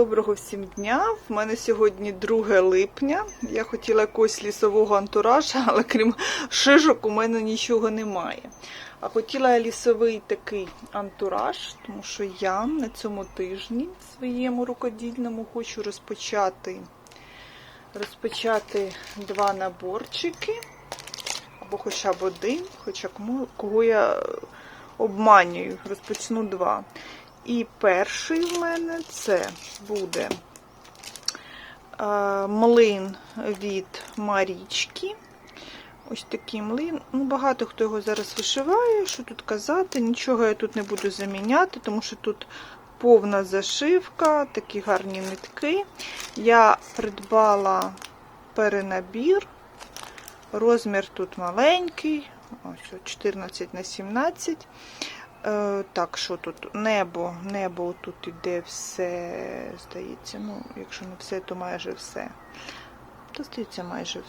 Доброго всім дня! В мене сьогодні 2 липня. Я хотіла якогось лісового антуража, але крім шишок у мене нічого немає. А хотіла лісовий такий антураж, тому що я на цьому тижні своєму рукодільному хочу розпочати, розпочати два наборчики, або хоча б один, хоча кому, кого я обманюю, розпочну два. І перший в мене це буде е, млин від Марічки. Ось такий млин. Ну, Багато хто його зараз вишиває, що тут казати. Нічого я тут не буду заміняти, тому що тут повна зашивка, такі гарні нитки. Я придбала перенабір. Розмір тут маленький, ось 14 на 17. Е, так, що тут? Небо. Небо тут іде все, здається. Ну, якщо не все, то майже все. То здається, майже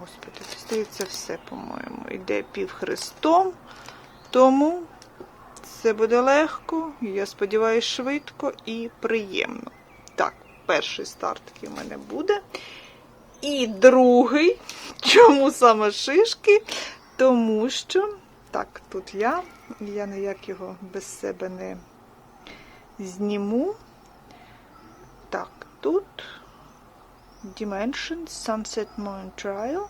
Господи, здається, все, по-моєму. Іде півхрестом. Тому це буде легко, я сподіваюся, швидко і приємно. Так, перший старт такий в мене буде. І другий. Чому саме шишки? Тому що. Так, тут я, я ніяк його без себе не зніму. Так, тут Dimensions, Sunset Mountain Trail.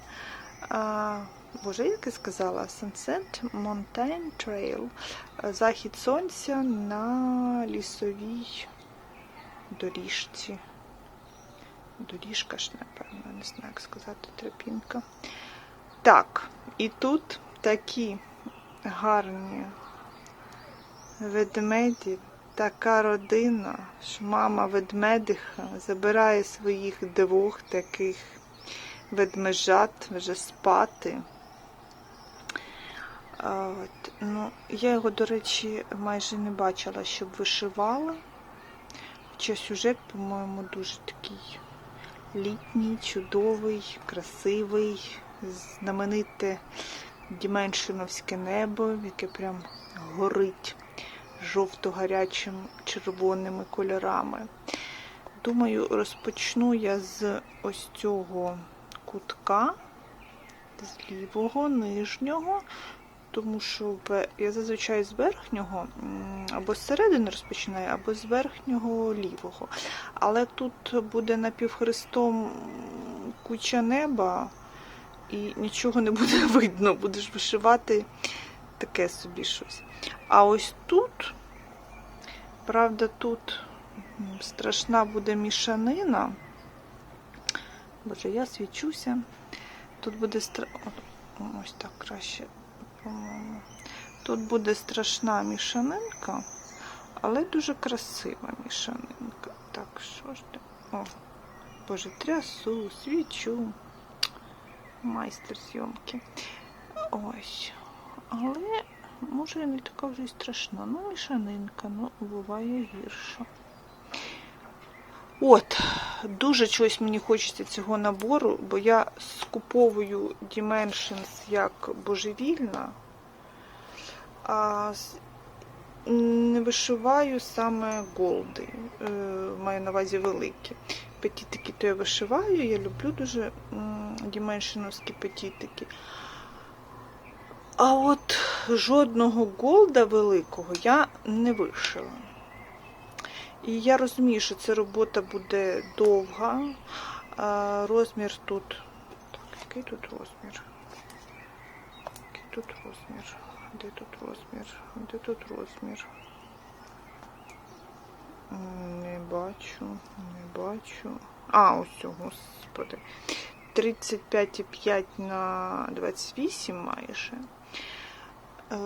А, Боже, як я сказала, Sunset Mountain Trail. Захід сонця на лісовій доріжці. Доріжка ж, напевно, не знаю, як сказати, тропінка. Так, і тут такі гарні ведмеді, така родина, що мама ведмедиха забирає своїх двох таких ведмежат вже спати. От. Ну, Я його, до речі, майже не бачила, щоб вишивала. Хоча сюжет, по-моєму, дуже такий літній, чудовий, красивий, знамените діменшиновське небо, яке прям горить жовто-гарячим червоними кольорами. Думаю, розпочну я з ось цього кутка, з лівого, нижнього, тому що я зазвичай з верхнього або з середини розпочинаю, або з верхнього лівого. Але тут буде напівхрестом куча неба і нічого не буде видно, будеш вишивати таке собі щось. А ось тут, правда, тут страшна буде мішанина. Боже, я свічуся. Тут буде стра... ось так краще, по-моєму. Тут буде страшна мішанинка, але дуже красива мішанинка. Так, що ж ти? О, Боже, трясу, свічу майстер зйомки. Ось. Але, може, не така вже й страшна. Ну, мішанинка, ну, буває гірше. От, дуже чогось мені хочеться цього набору, бо я скуповую Dimensions як божевільна, а не вишиваю саме голди. Е, маю на увазі великі. Петітики то я вишиваю, я люблю дуже діменшиновські петітики. А от жодного голда великого я не вишила. І я розумію, що ця робота буде довга. А розмір тут. Так, який тут розмір? Який тут розмір? Де тут розмір? Де тут розмір? Не бачу, не бачу. А, ось господи. 35,5 на 28 майже. Е,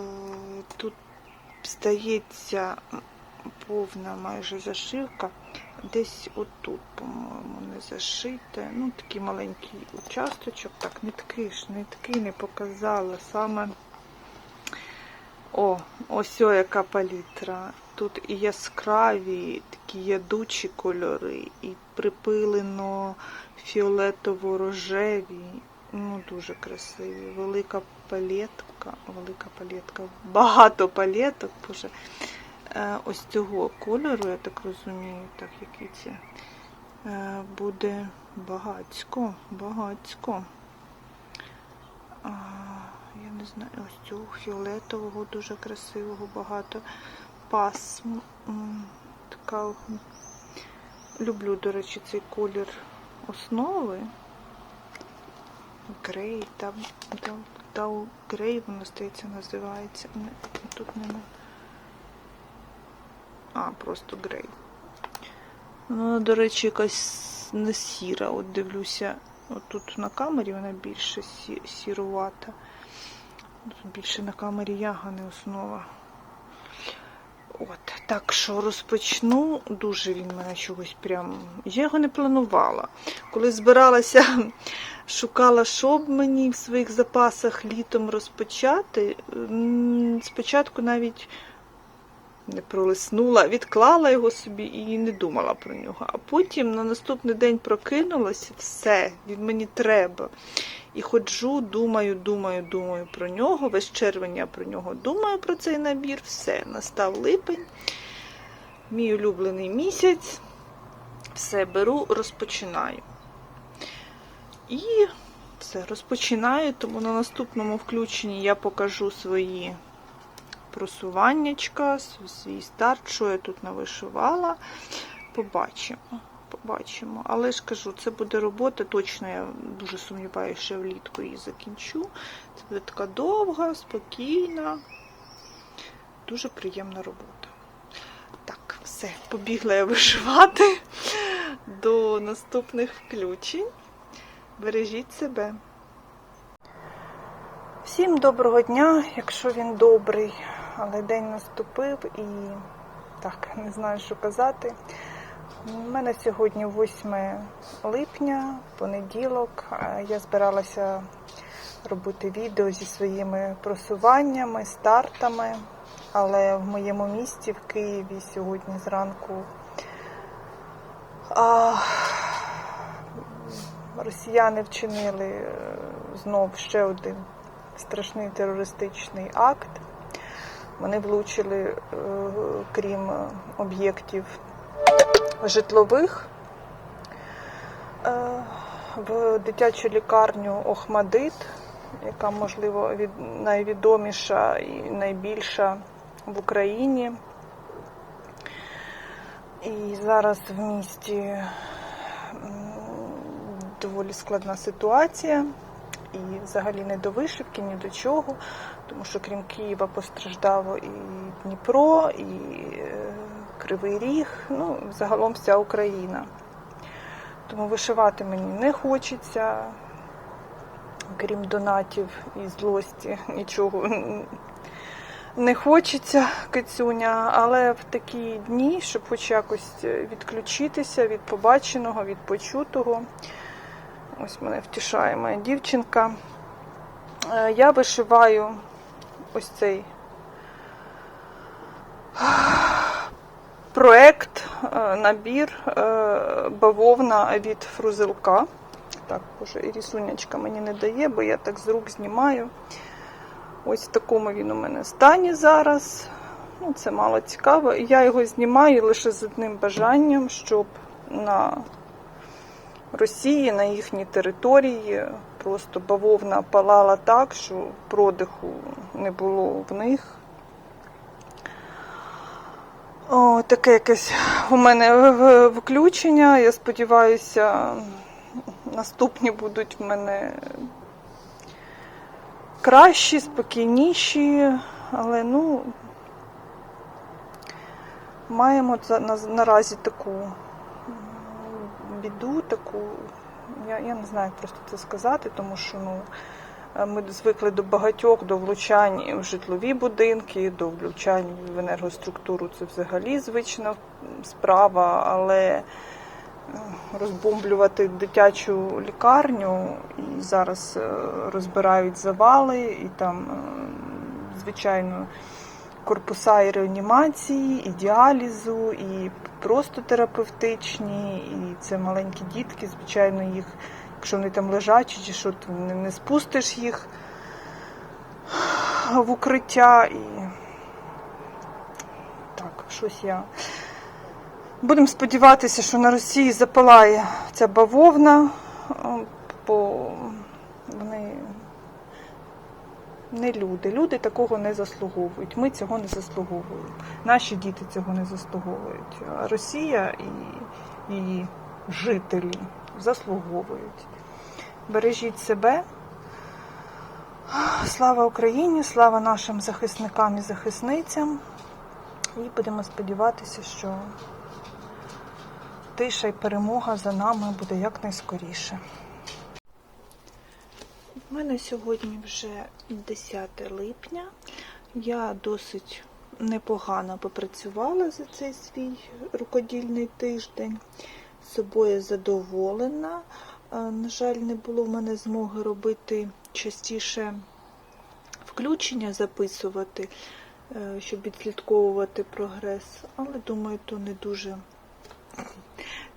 тут здається повна майже зашивка. Десь отут, по-моєму, не зашите. Ну, такий маленький участочок. Так, нитки ж, нитки не показала. Саме о, ось о, яка палітра. Тут і яскраві, такі ядучі кольори, і припилено фіолетово-рожеві. Ну, дуже красиві. Велика палетка, велика палетка, багато палеток, боже. е, ось цього кольору, я так розумію, так який це буде багацько, багацько. Я не знаю, ось цього фіолетового, дуже красивого, багато пасм. М, Така люблю, до речі, цей колір основи. Грей, там, Дау Грей, воно здається, називається. Не, тут нема. А, просто Грей. Ну, до речі, якась не сіра. От дивлюся, от тут на камері вона більше сі- сірувата. Тут більше на камері яга, не основа. От, так що розпочну. Дуже він мене чогось прям. Я його не планувала. Коли збиралася, шукала, що б мені в своїх запасах літом розпочати. Спочатку навіть не пролиснула, відклала його собі і не думала про нього. А потім на наступний день прокинулася, все, він мені треба. І ходжу, думаю, думаю, думаю про нього. Весь червень я про нього думаю, про цей набір. Все, настав липень. Мій улюблений місяць. Все беру, розпочинаю. І все, розпочинаю, тому на наступному включенні я покажу свої просуваннячка, свій старт, що я тут навишивала. Побачимо. Побачимо. Але ж кажу, це буде робота. Точно я дуже сумніваюся, що влітку її закінчу. Це буде така довга, спокійна, дуже приємна робота. Так, все, побігла я вишивати до наступних включень. Бережіть себе. Всім доброго дня, якщо він добрий, але день наступив і так, не знаю, що казати. У мене сьогодні 8 липня, понеділок. Е, Я збиралася робити відео зі своїми просуваннями, стартами, але в моєму місті в Києві сьогодні зранку а, росіяни вчинили е, знов ще один страшний терористичний акт. Вони влучили, е, крім об'єктів житлових, е, в дитячу лікарню Охмадит, яка, можливо, від, найвідоміша і найбільша в Україні. І зараз в місті доволі складна ситуація. І взагалі не до вишивки, ні до чого, тому що крім Києва постраждало і Дніпро, і е, Кривий Ріг, ну, загалом вся Україна. Тому вишивати мені не хочеться, крім донатів і злості, нічого не хочеться, кицюня, але в такі дні, щоб хоч якось відключитися від побаченого, від почутого. Ось мене втішає моя дівчинка. Е, Я вишиваю ось цей проект, е, набір е, бавовна від фрузилка. Так, боже, і рісунячка мені не дає, бо я так з рук знімаю. Ось в такому він у мене стані зараз. Ну, Це мало цікаво. Я його знімаю лише з одним бажанням, щоб на Росії, на їхній території просто бавовна палала так, що продиху не було в них. О, таке якесь у мене в- в- включення. Я сподіваюся, наступні будуть в мене кращі, спокійніші, але ну маємо наразі таку біду, таку, я, я не знаю, як просто це сказати, тому що ну, ми звикли до багатьох, до влучань в житлові будинки, до влучань в енергоструктуру. Це взагалі звична справа, але е, розбомблювати дитячу лікарню і зараз е, розбирають завали, і там, е, звичайно, корпуса і реанімації, і діалізу, і просто терапевтичні, і це маленькі дітки, звичайно, їх, якщо вони там лежачі, чи що, не, не спустиш їх в укриття. І... Так, щось я. Будемо сподіватися, що на Росії запалає ця бавовна, бо вони не люди. Люди такого не заслуговують. Ми цього не заслуговуємо. Наші діти цього не заслуговують. А Росія і її жителі заслуговують. Бережіть себе. Слава Україні, слава нашим захисникам і захисницям. І будемо сподіватися, що тиша і перемога за нами буде якнайскоріше. У мене сьогодні вже 10 липня. Я досить непогано попрацювала за цей свій рукодільний тиждень. Собою задоволена. Е, На жаль, не було в мене змоги робити частіше включення, записувати, е, щоб відслідковувати прогрес. Але думаю, то не дуже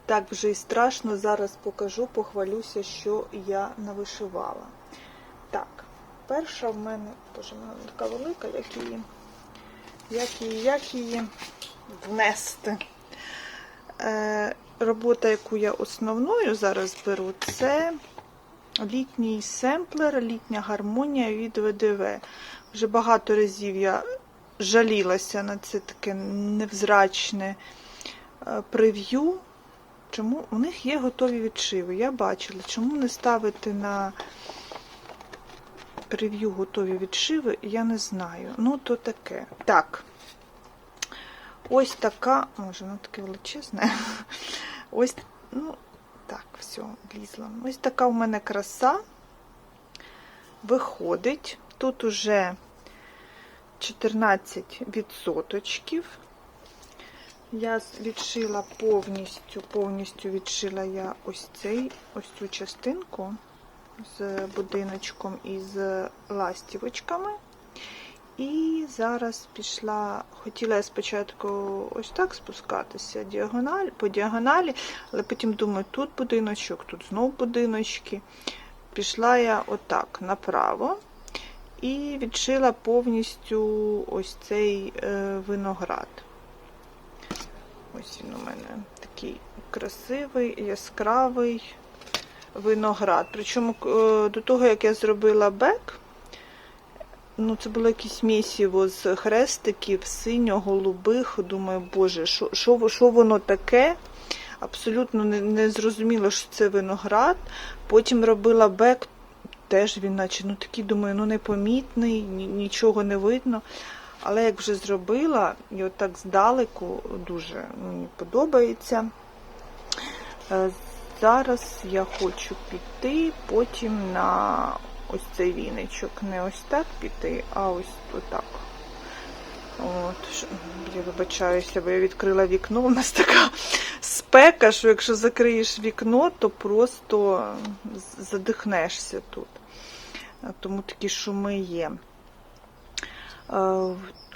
так вже і страшно. Зараз покажу, похвалюся, що я навишивала. Так, перша в мене, боже, вона така велика, як її, як її, як її внести. Е, робота, яку я основною зараз беру, це літній семплер, літня гармонія від ВДВ. Вже багато разів я жалілася на це таке невзрачне е, прев'ю. Чому у них є готові відшиви? Я бачила, чому не ставити на прев'ю готові відшиви, я не знаю. Ну, то таке. Так. Ось така, може, воно таке величезне. Ось, ну, так, все, влізла. Ось така у мене краса виходить. Тут уже 14 відсоточків. Я відшила повністю, повністю відшила я ось цей, ось цю частинку з будиночком і з ластівочками. І зараз пішла, хотіла я спочатку ось так спускатися діагональ, по діагоналі, але потім думаю, тут будиночок, тут знов будиночки. Пішла я отак направо і відшила повністю ось цей е, виноград. Ось він у мене такий красивий, яскравий виноград. Причому е, до того, як я зробила бек, ну це було якесь місіво з хрестиків, синьо-голубих. Думаю, боже, що, що, що воно таке? Абсолютно не, не зрозуміло, що це виноград. Потім робила бек, теж він, наче, ну такий, думаю, ну непомітний, нічого не видно. Але як вже зробила, і отак здалеку дуже мені подобається. Е, Зараз я хочу піти потім на ось цей віничок. Не ось так піти, а ось отак. От, я вибачаюся, бо я відкрила вікно. У нас така спека, що якщо закриєш вікно, то просто задихнешся тут. Тому такі шуми є.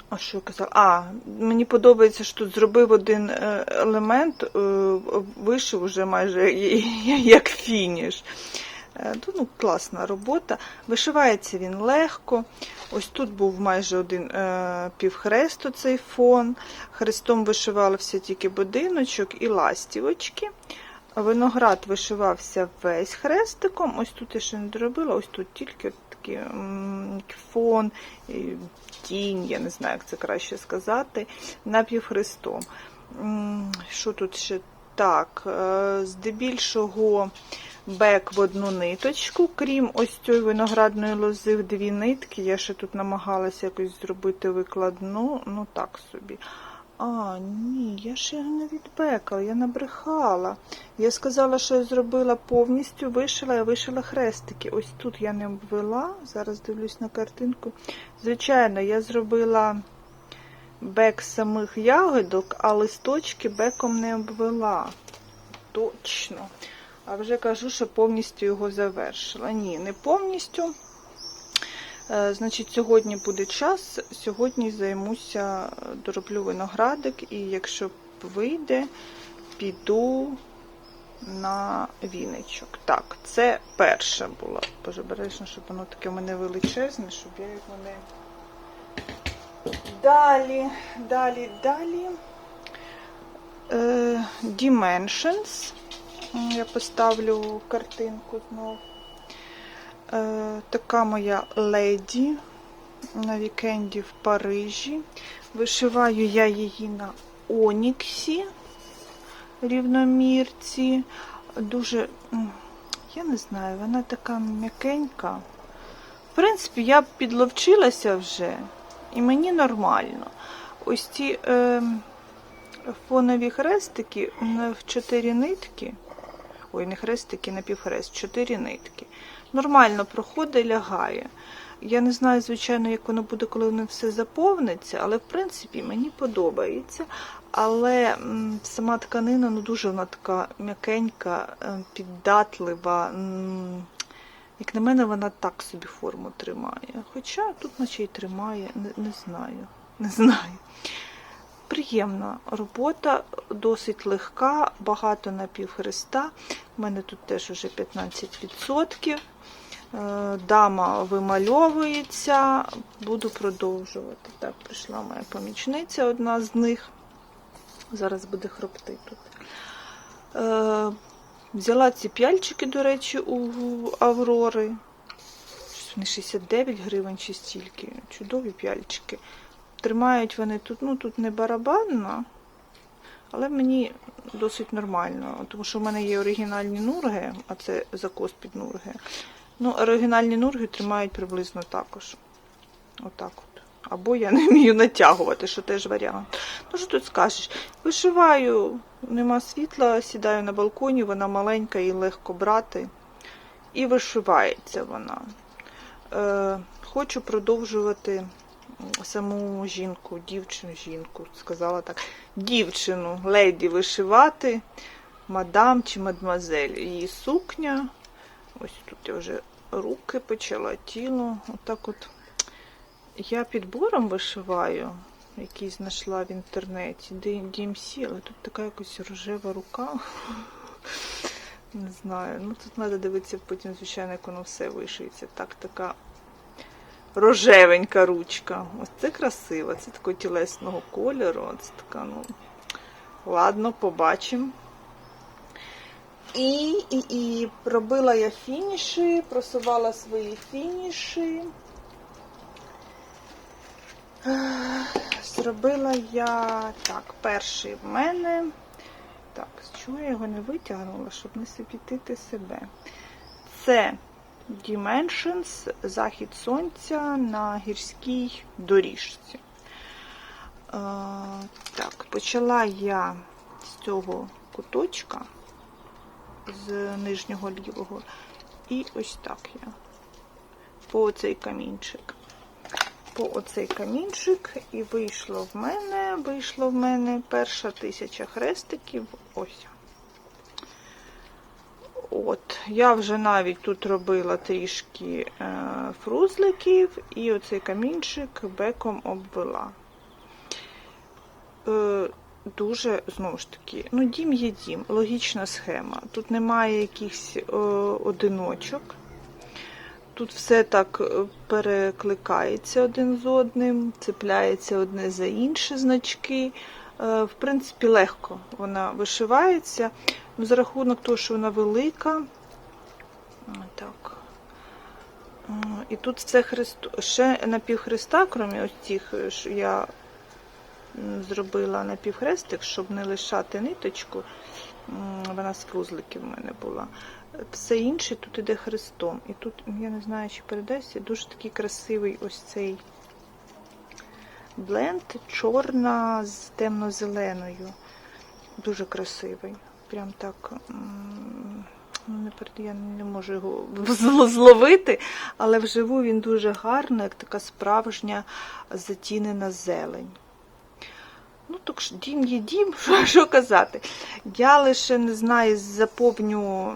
А що я казала? А, мені подобається, що тут зробив один е, елемент, е, вишив уже майже як фініш. Е, Ну, класна робота. Вишивається він легко. Ось тут був майже один е, півхресту цей фон. Хрестом вишивався тільки будиночок і ластівочки. Виноград вишивався весь хрестиком. Ось тут я ще не доробила, ось тут тільки такий фон, тінь, я не знаю, як це краще сказати, напівхрестом. Що тут ще так? е, Здебільшого бек в одну ниточку, крім ось цієї виноградної лози в дві нитки. Я ще тут намагалася якось зробити викладну, ну так собі. А, ні, я ще не відбекала, я набрехала. Я сказала, що я зробила повністю, вишила, я вишила хрестики. Ось тут я не обвела, зараз дивлюсь на картинку. Звичайно, я зробила бек самих ягодок, а листочки беком не обвела. Точно. А вже кажу, що повністю його завершила. Ні, не повністю. Е, Значить, сьогодні буде час. Сьогодні займуся, дороблю виноградик, і якщо вийде, піду на віничок. Так, це перше було. Боже, бережно, щоб воно таке в мене величезне, щоб я його не Далі, далі, далі. Е, Dimensions. Я поставлю картинку знову. Е, така моя леді на вікенді в Парижі. Вишиваю я її на Оніксі рівномірці. Дуже, я не знаю, вона така м'якенька. В принципі, я підловчилася вже, і мені нормально. Ось ці е, фонові хрестики в чотири нитки. Ой, не хрестики, напівхрест, чотири нитки. Нормально проходить, лягає. Я не знаю, звичайно, як воно буде, коли воно все заповниться, але в принципі мені подобається. Але сама тканина ну дуже вона така м'якенька, е, піддатлива. Як на мене, вона так собі форму тримає. Хоча тут наче й тримає, не, не знаю. Не знаю. Приємна робота, досить легка, багато напівхреста. У мене тут теж вже 15%. Е, Дама вимальовується, буду продовжувати. Так, прийшла моя помічниця, одна з них. Зараз буде хропти тут. Взяла ці п'яльчики, до речі, у Аврори. Вони 69 гривень чи стільки. Чудові п'яльчики. Тримають вони тут, ну тут не барабанно, але мені досить нормально, тому що в мене є оригінальні нурги, а це закос під нурги. Ну, оригінальні нурги тримають приблизно також. Отак от. Або я не вмію натягувати, що теж варіант. Ну, що тут скажеш? Вишиваю, нема світла, сідаю на балконі, вона маленька і легко брати. І вишивається вона. Е, хочу продовжувати саму жінку, дівчину, жінку, сказала так, дівчину, леді вишивати, мадам чи мадмазель. Її сукня. Ось тут я вже руки почала, тіло. Отак от. Я підбором вишиваю, який знайшла в інтернеті, DMC, але тут така якась рожева рука. Не знаю. Ну тут треба дивитися потім, звичайно, як воно все вишиється. Так, така рожевенька ручка. Ось це красиво, це такого тілесного кольору. Це така, ну. Ладно, побачимо. І, і, і робила я фініші, просувала свої фініші. Зробила я так, перший в мене. Так, чого я його не витягнула, щоб не світити себе. Це Dimensions, захід сонця на гірській доріжці. Е, так, почала я з цього куточка, з нижнього лівого, і ось так я по оцей камінчик. По оцей камінчик, і вийшло в мене, вийшло в мене перша тисяча хрестиків. Ось. От, я вже навіть тут робила трішки е, фрузликів, і оцей камінчик беком обвела. Е, дуже, знову ж таки, ну, дім є дім, логічна схема. Тут немає якихось е, одиночок. Тут все так е, перекликається один з одним, цепляється одне за інше значки. Е, В принципі, легко вона вишивається. Ну, За рахунок того, що вона велика. Так. Е, І тут все хресто. Ще напівхреста, крім ось цих, що я зробила напівхрестик, щоб не лишати ниточку. Вона з фрузликів в мене була. Все інше тут іде хрестом. І тут, я не знаю, чи передасться, дуже такий красивий ось цей бленд, чорна з темно-зеленою. Дуже красивий. Прям так. Ну, я не можу його зловити, але вживу він дуже гарний, як така справжня затінена зелень. Ну, так ж дім є дім, що, казати. Я лише не знаю, заповню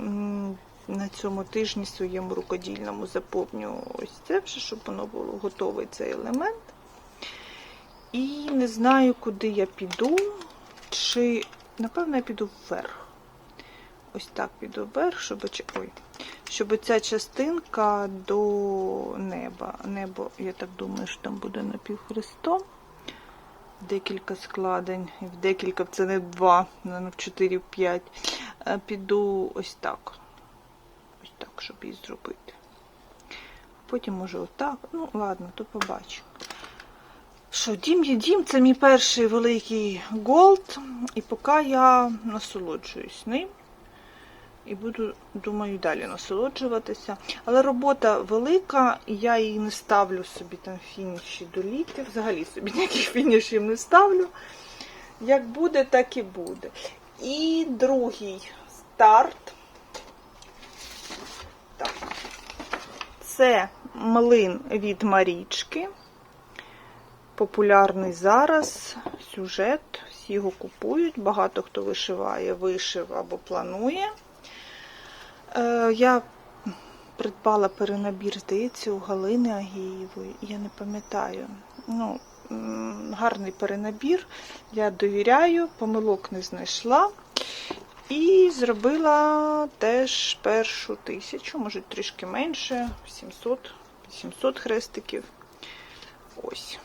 на цьому тижні своєму рукодільному заповню ось це вже, щоб воно було готовий цей елемент. І не знаю, куди я піду. Чи, напевно, я піду вверх. Ось так піду вверх, щоб, ой, щоб ця частинка до неба. Небо, я так думаю, що там буде напівхрестом. Декілька складень, і в декілька, це не два, не в 4, в 5. Е, Піду ось так. Ось так, щоб її зробити. Потім може отак. Ну, ладно, то побачимо. Що, дім є дім, це мій перший великий голд, і поки я насолоджуюсь ним. І буду, думаю, далі насолоджуватися. Але робота велика, я її не ставлю собі там фініші до літа. Взагалі собі ніяких фінішів не ставлю. Як буде, так і буде. І другий старт. Так. Це млин від Марічки. Популярний зараз сюжет. Всі його купують. Багато хто вишиває, вишив або планує. Е, я придбала перенабір, здається, у Галини Агієвої. Я не пам'ятаю. Ну, гарний перенабір. Я довіряю, помилок не знайшла. І зробила теж першу тисячу, може трішки менше, 700, 700 хрестиків. Ось.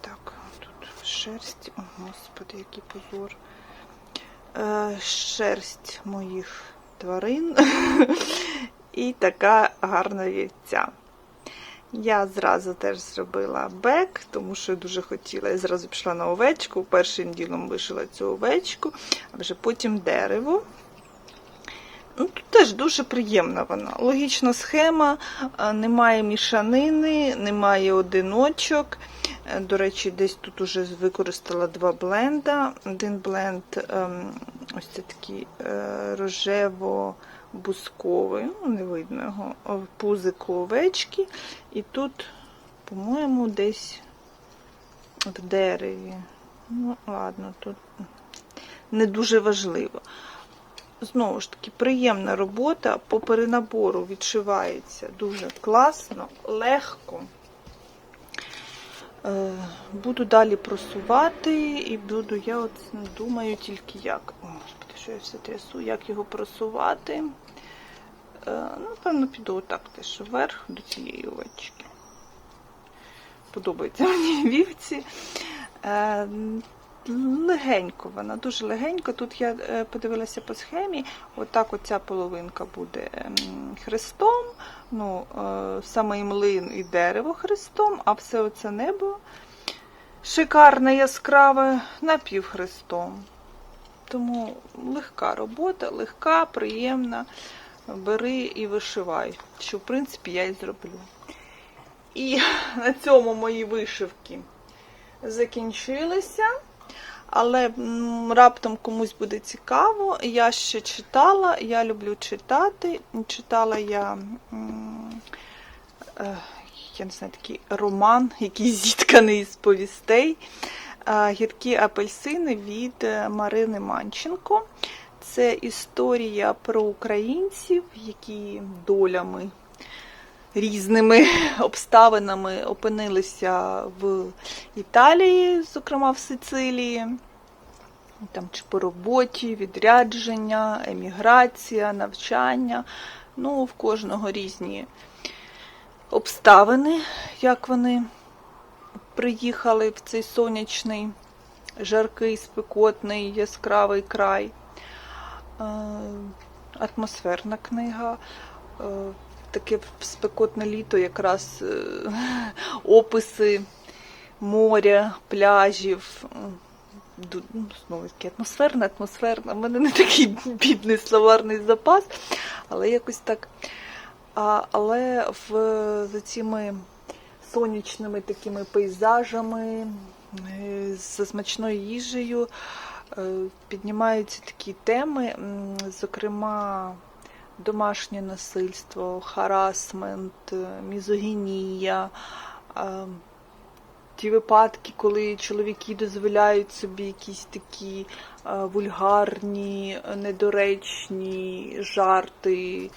Так, тут шерсть. О, господи, який позор. Е, шерсть моїх тварин і така гарна вівця. Я зразу теж зробила бек, тому що дуже хотіла. Я зразу пішла на овечку, першим ділом вишила цю овечку, а вже потім дерево. Ну, Тут теж дуже приємна вона. Логічна схема, е, немає мішанини, немає одиночок. Е, До речі, десь тут уже використала два бленда. Один бленд ем, ось це такий е, рожево-бусковий, ну, не видно його, о, пузику овечки. І тут, по-моєму, десь в дереві. Ну, ладно, тут не дуже важливо. Знову ж таки, приємна робота по перенабору відшивається дуже класно, легко. Е, Буду далі просувати і буду, я от думаю тільки як. О, Господи, що я все трясу, як його просувати. Е, Ну, Напевно, піду отак теж вверх до цієї овечки. Подобається мені вівці. Легенько вона, дуже легенько. Тут я е, подивилася по схемі. Отак оця половинка буде ем, хрестом, ну, е, саме і млин і дерево хрестом, а все оце небо шикарне, яскраве, напівхрестом. Тому легка робота, легка, приємна. Бери і вишивай, що в принципі я і зроблю. І на цьому мої вишивки закінчилися. Але раптом комусь буде цікаво. Я ще читала, я люблю читати. Читала я, е, я не знаю, такий роман, який зітканий з повістей. е, Гіркі апельсини від е, Марини Манченко. Це історія про українців, які долями різними обставинами опинилися в Італії, зокрема в Сицилії. Там чи по роботі, відрядження, еміграція, навчання. Ну, в кожного різні обставини, як вони приїхали в цей сонячний, жаркий, спекотний, яскравий край. Е, Атмосферна книга. Таке спекотне літо, якраз е, описи моря, пляжів. Ну, Знову таки атмосферна, атмосферна. У мене не такий бідний словарний запас, але якось так. А, але в, за цими сонячними такими пейзажами, е, з смачною їжею е, піднімаються такі теми, зокрема, домашнє насильство, харасмент, е, мізогінія. е, Ті випадки, коли чоловіки дозволяють собі якісь такі е, вульгарні, недоречні жарти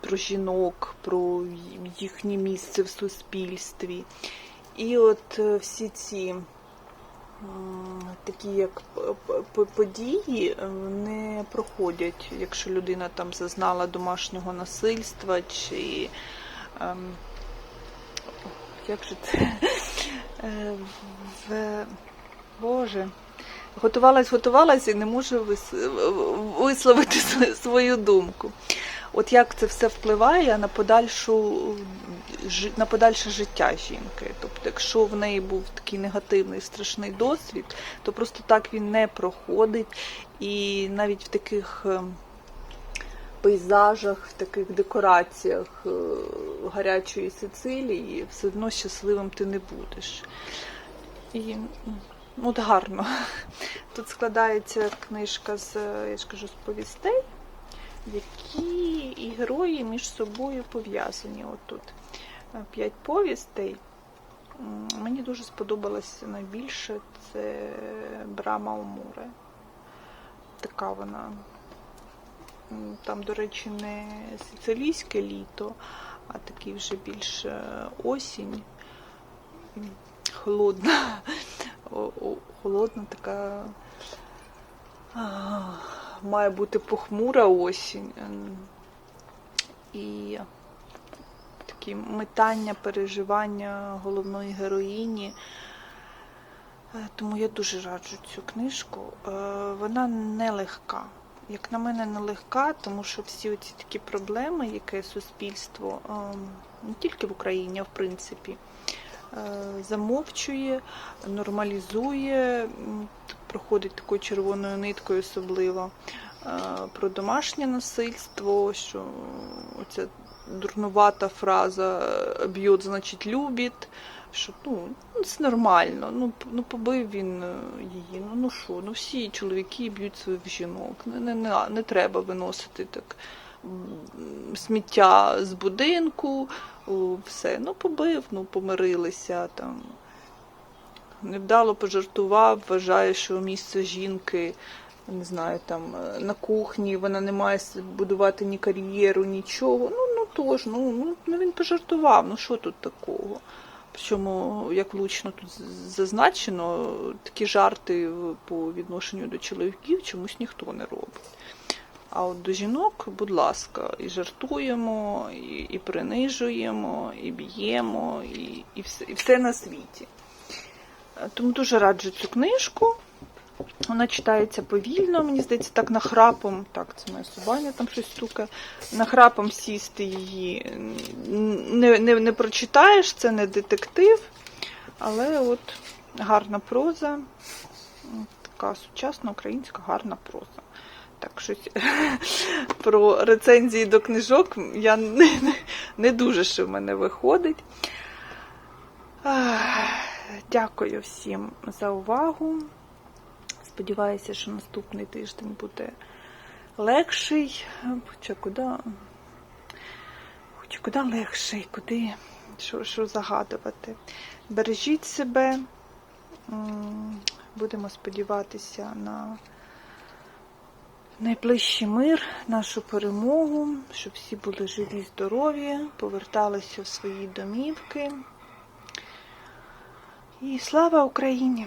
про жінок, про їхнє місце в суспільстві. І от всі ці такі як події е, не проходять, якщо людина там зазнала домашнього насильства чи. ем, як же це в... Боже. Готувалась, готувалась і не можу вис- висловити свою думку. От як це все впливає на подальшу на подальше життя жінки. Тобто, якщо в неї був такий негативний страшний досвід, то просто так він не проходить. І навіть в таких е, пейзажах, в таких декораціях е, гарячої Сицилії все одно щасливим ти не будеш. І от гарно. Тут складається книжка з, я ж кажу, з повістей, які і герої між собою пов'язані. Отут Е, п'ять повістей. Мені дуже сподобалось найбільше це Брама у море. Така вона. Там, до речі, не сицилійське літо, а такий вже більше осінь. Холодна. Холодна така. Має бути похмура осінь. Ем, І такі метання, переживання головної героїні. Е, Тому я дуже раджу цю книжку. Е, Вона нелегка. Як на мене, нелегка, тому що всі оці такі проблеми, яке суспільство ем, не тільки в Україні, а в принципі, е, замовчує, нормалізує, проходить такою червоною ниткою особливо е, про домашнє насильство, що оця дурнувата фраза б'ють, значить любить. Що ну, це нормально. Ну, ну побив він е, її. Ну ну що, ну всі чоловіки б'ють своїх жінок. Не, не, не, не треба виносити так сміття з будинку, все. Ну, побив, ну помирилися там. Невдало пожартував, вважає, що місце жінки, не знаю, там е, на кухні, вона не має будувати ні кар'єру, нічого. Ну, ну тож, ну, ну, ну він пожартував, ну що тут такого? Причому, як влучно тут зазначено, такі жарти по відношенню до чоловіків чомусь ніхто не робить. А от до жінок, будь ласка, і жартуємо, і, і принижуємо, і б'ємо, і, і, все, і все на світі. Тому дуже раджу цю книжку. Вона читається повільно, мені здається, так нахрапом. Так, це моя собаня там щось стукає. Нахрапом сісти її не, не, не прочитаєш, це не детектив, але от гарна проза, така сучасна українська гарна проза. Так, щось про рецензії до книжок я не, не, дуже ще в мене виходить. Дякую всім за увагу. Сподіваюся, що наступний тиждень буде легший. Хоча куди, хоча куди легший, куди що, що загадувати. Бережіть себе. Будемо сподіватися на найближчий мир, нашу перемогу, щоб всі були живі, здорові, поверталися в свої домівки. І слава Україні!